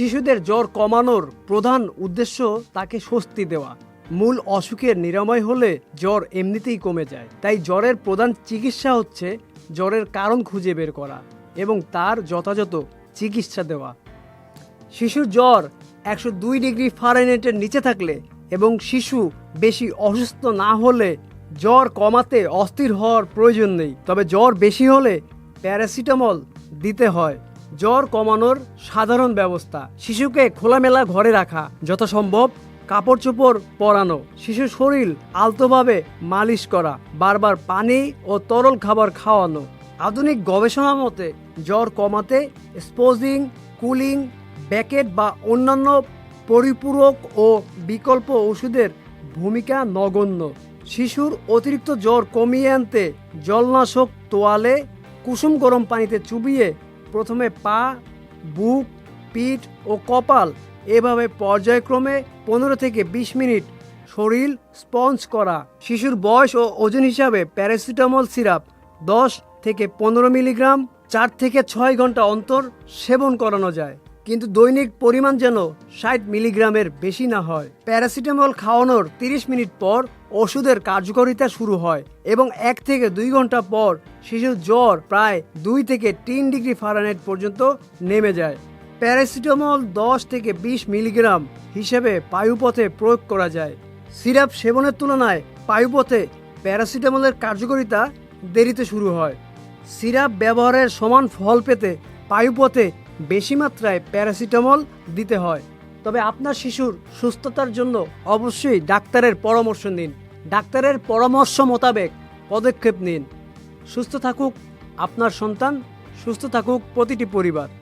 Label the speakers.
Speaker 1: শিশুদের জ্বর কমানোর প্রধান উদ্দেশ্য তাকে স্বস্তি দেওয়া। মূল অসুখের নিরাময় হলে জ্বর এমনিতেই কমে যায়। তাই জ্বরের প্রধান চিকিৎসা হচ্ছে জ্বরের কারণ খুঁজে বের করা এবং তার যথাযথ চিকিৎসা দেওয়া। শিশুর জ্বর একশো দুই ডিগ্রি ফারেনহাইটের নিচে থাকলে এবং শিশু বেশি অসুস্থ না হলে জ্বর কমাতে অস্থির হওয়ার প্রয়োজন নেই। তবে জ্বর বেশি হলে প্যারাসিটামল দিতে হয়। জ্বর কমানোর সাধারণ ব্যবস্থা। শিশুকে খোলামেলা ঘরে রাখা যত সম্ভব কাপড় চোপড় পরানো, শিশুর শরীর আলতোভাবে মালিশ করা, বারবার পানি ও তরল খাবার খাওয়ানো। আধুনিক গবেষণা মতে, জ্বর কমাতে স্পোজিং, কুলিং, ব্যাকেট বা অন্যান্য পরিপূরক ও বিকল্প ওষুধের ভূমিকা নগণ্য। শিশুর অতিরিক্ত জ্বর কমিয়ে আনতে জলনাশক তোয়ালে কুসুম গরম পানিতে চুবিয়ে প্রথমে পা, বুক, পিঠ ও কপাল এভাবে পর্যায়ক্রমে পনেরো থেকে বিশ মিনিট শরীর স্পঞ্জ করা। শিশুর বয়স ও ওজন হিসাবে প্যারাসিটামল সিরাপ দশ থেকে পনেরো মিলিগ্রাম, চার থেকে ছয় ঘণ্টা অন্তর সেবন করানো যায়। কিন্তু দৈনিক পরিমাণ যেন ষাট মিলিগ্রামের বেশি না হয়। প্যারাসিটামল খাওয়ানোর তিরিশ মিনিট পর ওষুধের কার্যকারিতা শুরু হয় এবং এক থেকে দুই ঘণ্টা পর শিশুর জ্বর প্রায় দুই থেকে তিন ডিগ্রি ফারেনহাইট পর্যন্ত নেমে যায়। প্যারাসিটামল দশ থেকে বিশ মিলিগ্রাম হিসেবে পায়ুপথে প্রয়োগ করা যায়। সিরাপ সেবনের তুলনায় বায়ুপথে প্যারাসিটামলের কার্যকারিতা দেরিতে শুরু হয়। সিরাপ ব্যবহারের সমান ফল পেতে বায়ুপথে বেশি মাত্রায় প্যারাসিটামল দিতে হয়। তবে আপনার শিশুর সুস্থতার জন্য অবশ্যই ডাক্তারের পরামর্শ নিন। ডাক্তারের পরামর্শ মোতাবেক পদক্ষেপ নিন। সুস্থ থাকুক আপনার সন্তান, সুস্থ থাকুক প্রতিটি পরিবার।